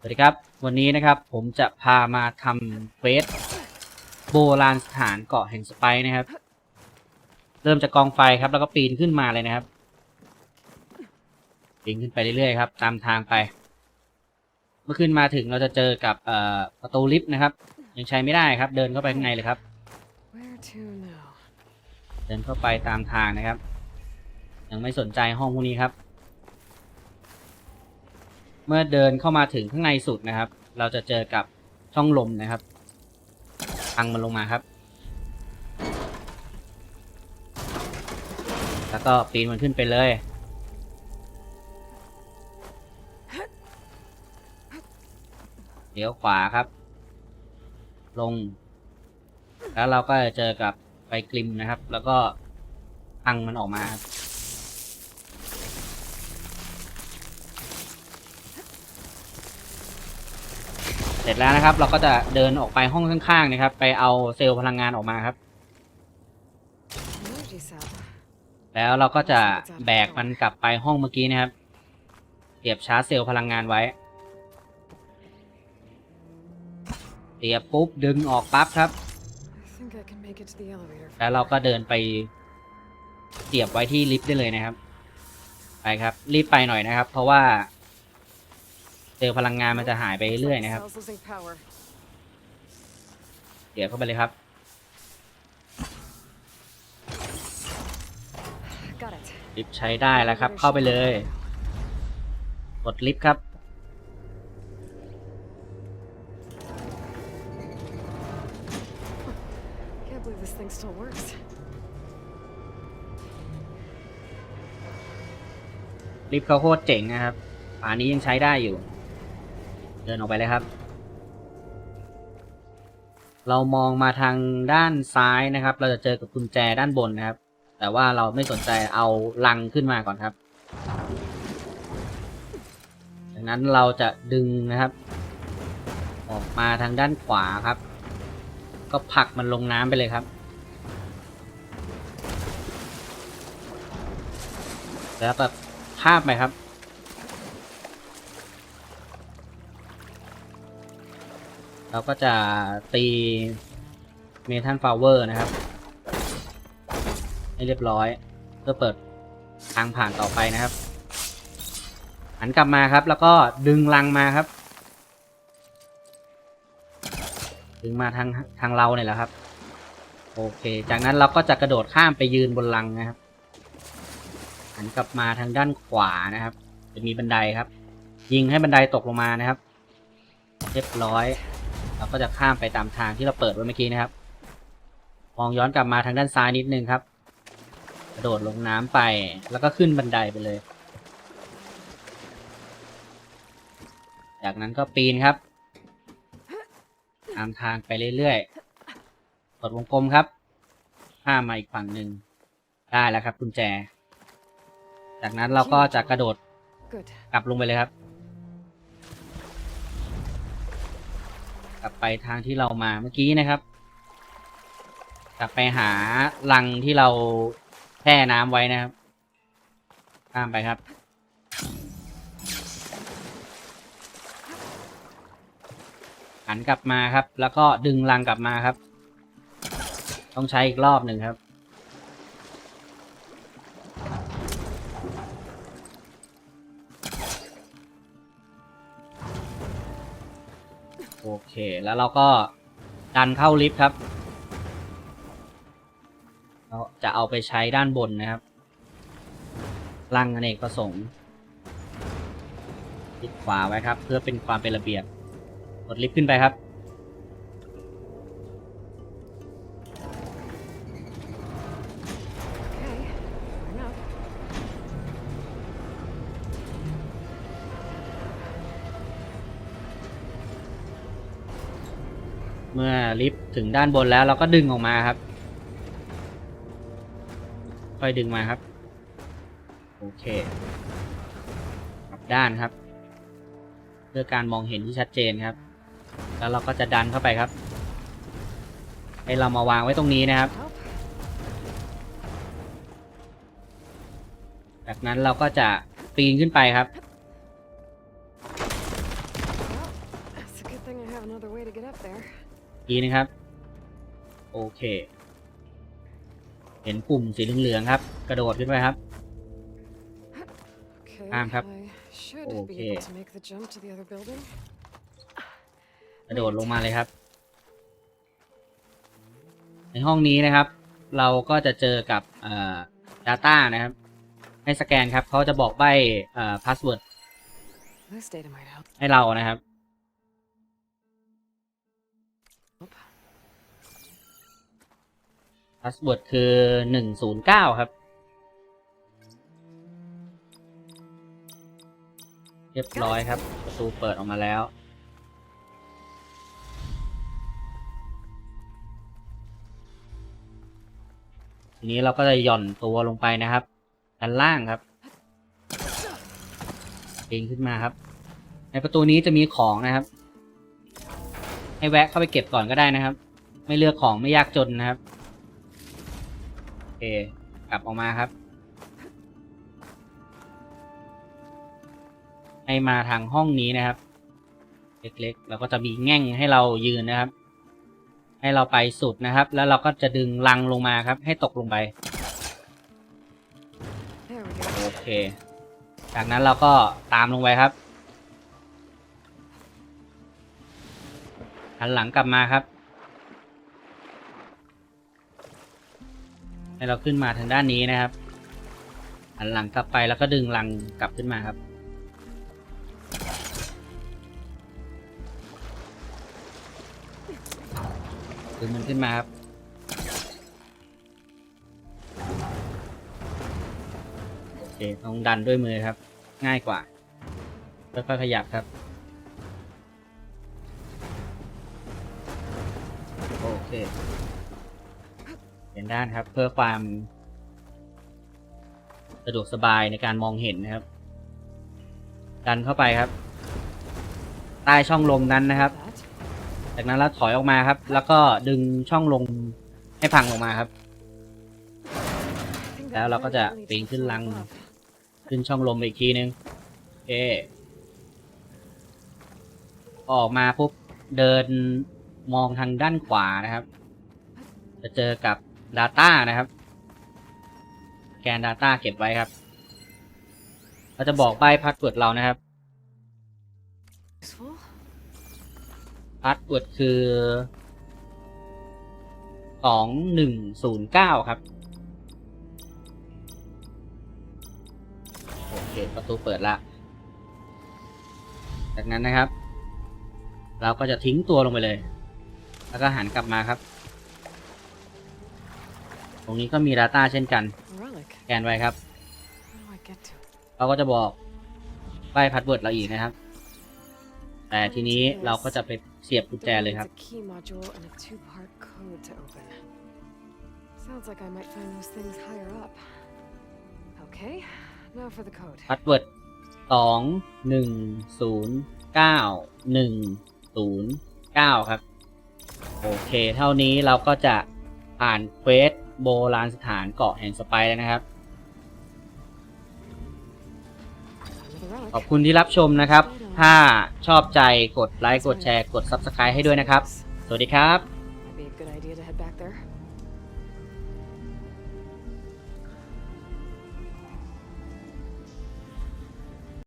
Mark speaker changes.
Speaker 1: สวัสดีครับ วันนี้นะครับผมจะพามาทำเควสโบราณสถานเกาะแห่งสไปซ์นะครับ เริ่มจากกองไฟครับ แล้วก็ปีนขึ้นมาเลยนะครับ ปีนขึ้นไปเรื่อยๆครับ ตามทางไป เมื่อขึ้นมาถึงเราจะเจอกับประตูลิฟต์นะครับ ยังใช้ไม่ได้ครับ เดินเข้าไปข้างในเลยครับ เดินเข้าไปตามทางนะครับ ยังไม่สนใจห้องพวกนี้ครับ เมื่อเดินเข้ามาถึงข้างในสุดนะครับ เราจะเจอกับช่องลมนะครับพังมันลงมาครับ แล้วก็ปีนมันขึ้นไปเลยเลี้ยวขวาครับ ลง แล้วเราก็จะเจอกับไฟกลิมนะครับ แล้วก็พังมันออกมาครับ ร็จแล้วนะครับ เราก็จะเดินออกไปห้องข้างๆนะครับ ไปเอาเซลล์พลังงานออกมาครับ แล้วเราก็จะแบกมันกลับไปห้องเมื่อกี้นะครับเสียบชาร์จเซลล์พลังงานไว้เสียบปุ๊บดึงออกปั๊บครับแล้วเราก็เดินไปเสียบไว้ที่ลิฟต์ได้เลยนะครับ ไปครับ รีบไปหน่อยนะครับ เพราะว่า เซลล์พลังงานมันจะหายไปเรื่อยๆนะครับ
Speaker 2: Cell's losing power.
Speaker 1: เสียบเข้าไปเลยครับ
Speaker 2: Got it.
Speaker 1: ลิฟต์ใช้ได้แล้วครับ เข้าไปเลย กดลิฟต์ครับ
Speaker 2: Can't believe this thing still works.
Speaker 1: ลิฟต์เขาโคตรเจ๋งนะครับฝานี้ยังใช้ได้อยู่ เดินออกไปเลยครับ เรามองมาทางด้านซ้ายนะครับ เราจะเจอกับกุญแจด้านบนนะครับ แต่ว่าเราไม่สนใจเอาลังขึ้นมาก่อนครับดังนั้นเราจะดึงนะครับ ออกมาทางด้านขวาครับ ก็ผลักมันลงน้ำไปเลยครับแล้วแบบข้ามไปครับ เราก็จะตีเมทัลฟลาวเวอร์นะครับ ให้เรียบร้อย เพื่อเปิดทางผ่านต่อไปนะครับ หันกลับมาครับ แล้วก็ดึงลังมาครับ ดึงมาทางทางเราเนี่ยแหละครับ โอเค จากนั้นเราก็จะกระโดดข้ามไปยืนบนลังนะครับ หันกลับมาทางด้านขวานะครับ จะมีบันไดครับ ยิงให้บันไดตกลงมานะครับ เรียบร้อย เราก็จะข้ามไปตามทางที่เราเปิดไว้เมื่อกี้นะครับ มองย้อนกลับมาทางด้านซ้ายนิดนึงครับ กระโดดลงน้ำไปแล้วก็ขึ้นบันไดไปเลย จากนั้นก็ปีนครับ ตามทางไปเรื่อยๆกดวงกลมครับ ข้ามมาอีกฝั่งหนึ่งได้แล้วครับกุญแจ จากนั้นเราก็จะกระโดดกลับลงไปเลยครับ ลับไปทางที่เรามาเมื่อกี้นะครับ กลับไปหาลังที่เราแช่น้ำไว้นะครับข้ามไปครับ หันกลับมาครับ แล้วก็ดึงลังกลับมาครับ ต้องใช้อีกรอบหนึ่งครับ โอเค แล้วเราก็ดันเข้าลิฟต์ครับ เราจะเอาไปใช้ด้านบนนะครับลังอเนกประสงค์คลิกขวาไว้ครับ เพื่อเป็นความเป็นระเบียบ กดลิฟต์ขึ้นไปครับ เมื่อลิฟต์ถึงด้านบนแล้วเราก็ดึงออกมาครับ ค่อยดึงมาครับ โอเคกลับด้านครับ เพื่อการมองเห็นที่ชัดเจนครับ แล้วเราก็จะดันเข้าไปครับ ให้เรามาวางไว้ตรงนี้นะครับ จากนั้นเราก็จะปีนขึ้นไปครับ
Speaker 2: Well, thing I have another way to get up there.
Speaker 1: ทีนะครับ โอเค เห็นปุ่มสีเหลืองๆครับ กระโดดขึ้นไปครับ
Speaker 2: Okay.
Speaker 1: Um, have-
Speaker 2: I should
Speaker 1: Okay.
Speaker 2: be able to make the jump to the other building.
Speaker 1: กระโดดลงมาเลยครับ ในห้องนี้นะครับ เราก็จะเจอกับเอ่อ Data นะครับ ให้สแกนครับเขาจะบอกใบ้เอ่อ password
Speaker 2: This data might help.
Speaker 1: ให้เรานะครับ password คือหนึ่งศูนย์เก้าครับ เรียบร้อยครับ ประตูเปิดออกมาแล้ว ทีนี้เราก็จะหย่อนตัวลงไปนะครับด้านล่างครับเองขึ้นมาครับ ในประตูนี้จะมีของนะครับ ให้แวะเข้าไปเก็บก่อนก็ได้นะครับ ไม่เลือกของไม่ยากจนนะครับ เคกลับออกมาครับ ให้มาทางห้องนี้นะครับ เล็กๆ แล้วก็จะมีแง่งให้เรายืนนะครับ ให้เราไปสุดนะครับ แล้วเราก็จะดึงลังลงมาครับ ให้ตกลงไป โอเค จากนั้นเราก็ตามลงไปครับหันหลังกลับมาครับ ให้เราขึ้นมาทางด้านนี้นะครับหันหลังกลับไปแล้วก็ดึงลังกลับขึ้นมาครับ ดึงมันขึ้นมาครับ โอเคต้องดันด้วยมือครับ ง่ายกว่าค่อยๆขยับครับ โอเค เห็นด้านครับ เพื่อความ สะดวกสบายในการมองเห็นนะครับ ดันเข้าไปครับ ใต้ช่องลมนั้นนะครับ จากนั้นเราถอยออกมาครับ แล้วก็ดึงช่องลมให้พังออกมาครับ แล้วเราก็จะปีนขึ้นลัง ขึ้นช่องลมอีกทีนึงโอเคพอออกมาปุ๊บเดินมองทางด้านขวานะครับ จะเจอกับ Data นะครับ แกน Data เก็บไว้ครับ เราจะบอกใบพาสเวิร์ดเรานะครับพาสเวิร์ดคือสองหนึ่งศูนย์เก้าครับ โอเค ประตูเปิดละ จากนั้นนะครับ เราก็จะทิ้งตัวลงไปเลย แล้วก็หันกลับมาครับ รงนี้ก็มี Data เช่นกัน
Speaker 2: A relic.
Speaker 1: แกนไว้ครับ
Speaker 2: How do I get to it?
Speaker 1: เขาก็จะบอกใบพาสเวิร์ดเราอีกนะครับ แต่ทีนี้เราก็จะไปเสียบกุญแจเลยครับ
Speaker 2: It's a key module and a two-part code to open. Sounds like I might find those things higher up. Okay, now for the code.
Speaker 1: พาสเวิร์ดสองหนึ่งศูนย์เก้าหนึ่งศูนย์เก้าครับ โอเค เท่านี้เราก็จะผ่านเควส โบราณสถานเกาะแห่งสไปแล้วนะครับ ขอบคุณที่รับชมนะครับ ถ้าชอบใจกดไลค์ กดแชร์ กด Subscribe ให้ด้วยนะครับ สวัสดีครับ